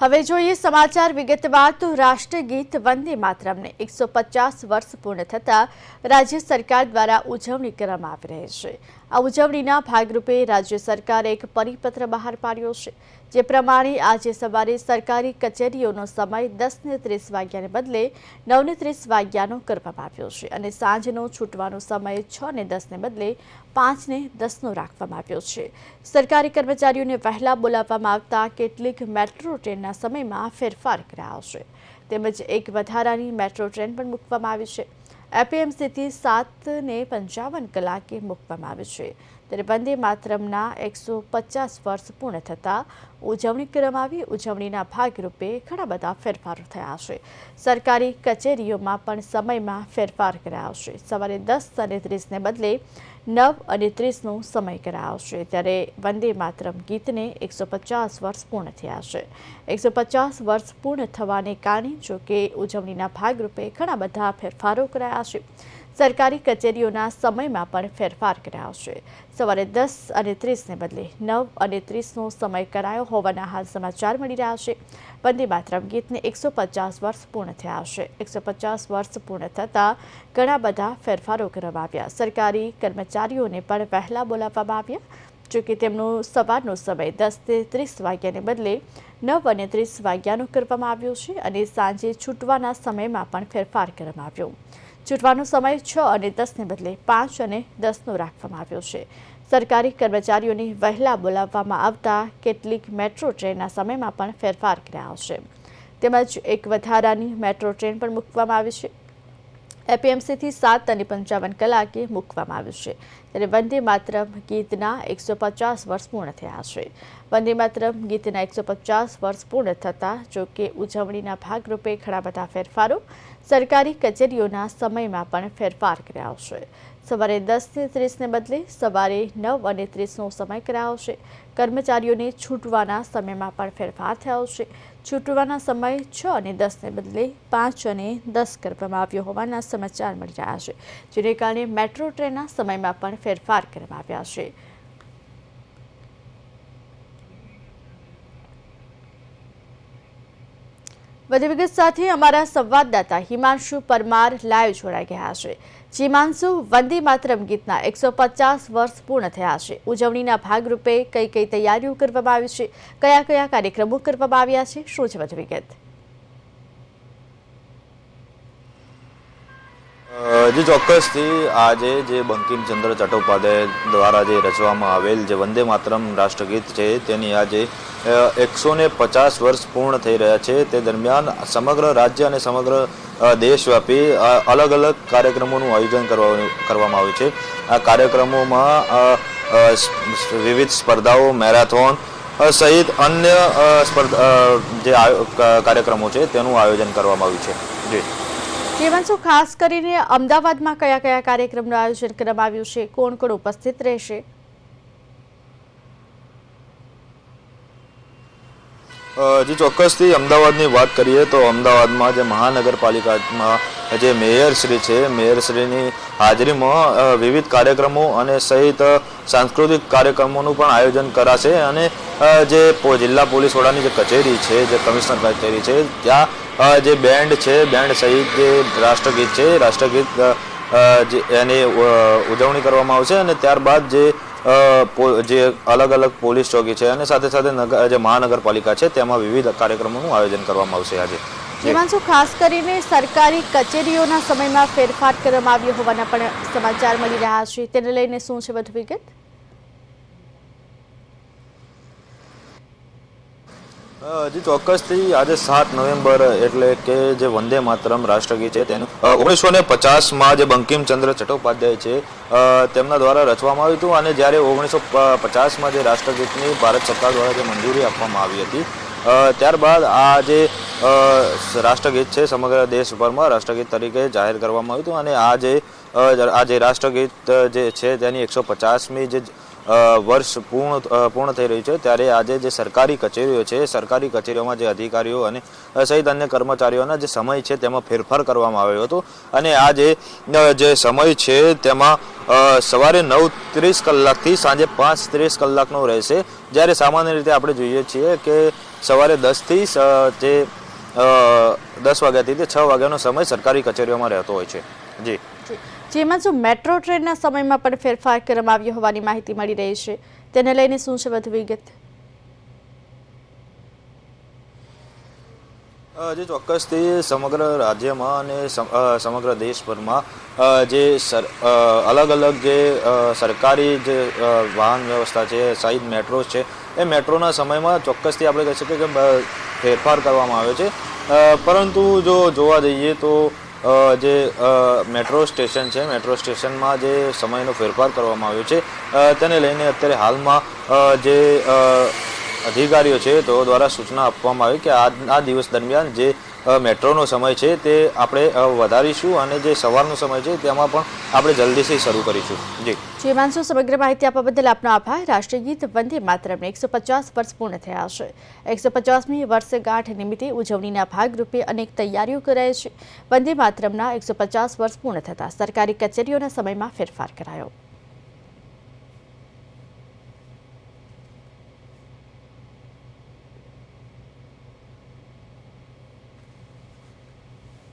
હવે જોઈએ સમાચાર વિગતવાર તો રાષ્ટ્રગીત વંદે માતરમને એકસો પચાસ વર્ષ પૂર્ણ થતાં રાજ્ય સરકાર દ્વારા ઉજવણી કરવામાં આવી રહી છે. આ ઉજવણીના ભાગરૂપે રાજ્ય સરકારે એક પરિપત્ર બહાર પાડ્યો છે, જે પ્રમાણે આજે સવારે સરકારી કચેરીઓનો સમય દસને ત્રીસ વાગ્યાને બદલે નવને ત્રીસ વાગ્યાનો કરવામાં આવ્યો છે અને સાંજનો છૂટવાનો સમય છ ને દસને બદલે પાંચને દસનો રાખવામાં આવ્યો છે. સરકારી કર્મચારીઓને વહેલા બોલાવવામાં આવતા કેટલીક મેટ્રો ટ્રેનના સમયમાં ફેરફાર કરાયો છે. તેમજ એક વધારાની મેટ્રો ટ્રેન પણ મૂકવામાં આવી છે. એપીએમસીથી સાતને પંચાવન કલાકે મૂકવામાં આવી છે. ત્યારે વંદે માતરમના એકસો પચાસ વર્ષ પૂર્ણ થતાં ઉજવણી કરવામાં આવી. ઉજવણીના ભાગરૂપે ઘણા બધા ફેરફારો થયા છે. સરકારી કચેરીઓમાં પણ સમયમાં ફેરફાર કરાયો છે. સવારે દસ અને ત્રીસને બદલે નવ અને ત્રીસનો સમય કરાયો છે. ત્યારે વંદે માતરમ ગીતને એકસો પચાસ વર્ષ પૂર્ણ થયા છે. એકસો પચાસ વર્ષ પૂર્ણ થવાને કારણે જો કે ઉજવણીના ભાગરૂપે ઘણા બધા ફેરફારો કરાયા છે. સરકારી કચેરીઓના સમયમાં પણ ફેરફાર કરાયો છે. સવારે દસ અને ત્રીસને બદલે નવ અને ત્રીસનો સમય કરાયો હોવાના હાલ સમાચાર મળી રહ્યા છે. વંદે માતરમ ગીતને એકસો પચાસ વર્ષ પૂર્ણ થયા છે. એકસો પચાસ વર્ષ પૂર્ણ થતાં ઘણા બધા ફેરફારો કરવામાં આવ્યા. સરકારી કર્મચારીઓને પણ વહેલા બોલાવવામાં આવ્યા. જોકે તેમનો સવારનો સમય દસથી ત્રીસ વાગ્યાને બદલે નવ અને ત્રીસ વાગ્યાનો કરવામાં આવ્યો છે અને સાંજે છૂટવાના સમયમાં પણ ફેરફાર કરવામાં આવ્યો. છૂટવાનો સમય છ અને દસને બદલે પાંચ અને દસનો રાખવામાં આવ્યો છે. સરકારી કર્મચારીઓને વહેલા બોલાવવામાં આવતા કેટલીક મેટ્રો ટ્રેનના સમયમાં પણ ફેરફાર કરાયો છે. તેમજ એક વધારાની મેટ્રો ટ્રેન પણ મૂકવામાં આવી છે. એપીએમસીથી સાત અને પંચાવન કલાકે મૂકવામાં આવ્યું છે. ત્યારે વંદે માતરમ ગીતના એકસો પચાસ વર્ષ પૂર્ણ થયા છે. વંદે માતરમ ગીતના એકસો પચાસ વર્ષ પૂર્ણ થતાં જોકે ઉજવણીના ભાગરૂપે ઘણા બધા ફેરફારો સરકારી કચેરીઓના સમયમાં પણ ફેરફાર કર્યા છે. સવારે દસથી ત્રીસને બદલે સવારે નવ અને ત્રીસનો સમય કરાવશે. કર્મચારીઓને છૂટવાના સમયમાં પણ ફેરફાર થયો છે. છૂટવાના સમય છ અને દસને બદલે પાંચ અને દસ કરવામાં આવ્યો હોવાના સમાચાર મળી રહ્યા છે, જેને કારણે મેટ્રો ટ્રેનના સમયમાં પણ ફેરફાર કરવામાં આવ્યા છે. વધુ વિગત સાથે અમારા સંવાદદાતા હિમાંશુ પરમાર લાઈવ જોડાઈ ગયા છે. હિમાંશુ વંદે માતરમ ગીતના એકસો પચાસ વર્ષ પૂર્ણ થયા છે. ઉજવણીના ભાગરૂપે કઈ કઈ તૈયારીઓ કરવામાં આવી છે? કયા કયા કાર્યક્રમો કરવામાં આવ્યા છે? શું છે વધુ વિગત જે ચોક્કસથી આજે જે બંકિમચંદ્ર ચટ્ટોપાધ્યાય દ્વારા જે રચવામાં આવેલ જે વંદે માતરમ રાષ્ટ્રગીત છે, તેની આજે એકસો ને પચાસ વર્ષ પૂર્ણ થઈ રહ્યા છે. તે દરમિયાન સમગ્ર રાજ્ય અને સમગ્ર દેશ દેશવ્યાપી અલગ અલગ કાર્યક્રમોનું આયોજન કરવા કરવામાં આવ્યું છે. આ કાર્યક્રમોમાં વિવિધ સ્પર્ધાઓ, મેરાથોન સહિત અન્ય જે કાર્યક્રમો છે, તેનું આયોજન કરવામાં આવ્યું છે. જી. જીવનસુ ખાસ કરીને અમદાવાદમાં કયા કયા કાર્યક્રમનું આયોજન કરવામાં આવ્યું છે? કોણ કોણ ઉપસ્થિત રહેશે? જે ચોક્કસથી અમદાવાદની વાત કરીએ તો અમદાવાદમાં જે મહાનગરપાલિકામાં જે મેયરશ્રી છે મેયરશ્રીની હાજરીમાં વિવિધ કાર્યક્રમો અને સહિત સાંસ્કૃતિક કાર્યક્રમોનું પણ આયોજન કરાશે અને જે જિલ્લા પોલીસ વડાની જે કચેરી છે, જે કમિશનર કચેરી છે, ત્યાં જે બેન્ડ છે, બેન્ડ સહિત જે રાષ્ટ્રગીત છે, રાષ્ટ્રગીત એની ઉજવણી કરવામાં આવશે અને ત્યારબાદ જે જે અલગ અલગ પોલીસ ચોકી છે અને સાથે સાથે જે મહાનગરપાલિકા છે, તેમાં વિવિધ કાર્યક્રમોનું આયોજન કરવામાં આવશે આજે જી. હિમાંશુ, ખાસ કરીને સરકારી કચેરીઓના સમયમાં ફેરફાર કરવામાં આવ્યો હોવાના પણ સમાચાર મળી રહ્યા છે તેને લઈને શું છે વધુ વિગત અ, જે ચોક્કસથી આજે સાત નવેમ્બર એટલે કે જે વંદે માતરમ રાષ્ટ્રગીત છે તેનું ઓગણીસો ને પચાસમાં જે બંકિમચંદ્ર ચટ્ટોપાધ્યાય છે તેમના દ્વારા રચવામાં આવ્યું હતું અને જ્યારે ઓગણીસો પચાસમાં જે રાષ્ટ્રગીતની ભારત સરકાર દ્વારા જે મંજૂરી આપવામાં આવી હતી ત્યારબાદ આ જે રાષ્ટ્રગીત છે સમગ્ર દેશભરમાં રાષ્ટ્રગીત તરીકે જાહેર કરવામાં આવ્યું હતું અને આ જે આ જે રાષ્ટ્રગીત જે છે તેની એકસો પચાસમી જે વર્ષ પૂર્ણ પૂર્ણ થઈ રહ્યું છે. ત્યારે આજે જે સરકારી કચેરીઓ છે, સરકારી કચેરીઓમાં જે અધિકારીઓ અને સહિત અન્ય કર્મચારીઓના જે સમય છે, તેમાં ફેરફાર કરવામાં આવ્યો હતો. અને આજે જે સમય છે, તેમાં સવારે નવ ત્રીસ કલાકથી સાંજે પાંચ ત્રીસ કલાકનો રહેશે. જ્યારે સામાન્ય રીતે આપણે જોઈએ છીએ કે સવારે દસથી જે દસ વાગ્યાથી તે છ વાગ્યાનો સમય સરકારી કચેરીઓમાં રહેતો હોય છે. જી જી. જેમાં જો મેટ્રો ટ્રેનના સમયમાં પણ ફેરફાર કરવામાં આવ્યો હોવાની માહિતી મળી રહી છે. તેને લઈને શું છે વધુ વિગત? જે ચોક્કસથી સમગ્ર રાજ્યમાં અને સમગ્ર દેશભરમાં જે સર અલગ અલગ જે સરકારી જે વાહન વ્યવસ્થા છે સહિત મેટ્રો છે, એ મેટ્રોના સમયમાં ચોક્કસથી આપણે કહી શકીએ કે ફેરફાર કરવામાં આવ્યો છે. પરંતુ જો જોવા જઈએ તો જે મેટ્રો સ્ટેશન છે, મેટ્રો સ્ટેશનમાં જે સમયનો ફેરફાર કરવામાં આવ્યો છે તેને લઈને અત્યારે હાલમાં જે અધિકારીઓ છે તેઓ દ્વારા સૂચના આપવામાં આવી કે આ દિવસ દરમિયાન જે મેટ્રોનો સમય છે તે આપણે વધારીશું અને જે સવારનો સમય છે તેમાં પણ આપણે જલ્દીથી શરૂ કરીશું. જી. જી માનસો સમગ્ર માહિતી આપવા બદલ આપનો આભાર. રાષ્ટ્રીય ગીત વંદે માતરમને એકસો પચાસ વર્ષ પૂર્ણ થયા છે. એકસો પચાસમી વર્ષગાંઠ નિમિત્તે ઉજવણીના ભાગરૂપે અનેક તૈયારીઓ કરાઈ છે. વંદે માતરમના એકસો પચાસ વર્ષ પૂર્ણ થતાં સરકારી કચેરીઓના સમયમાં ફેરફાર કરાયો.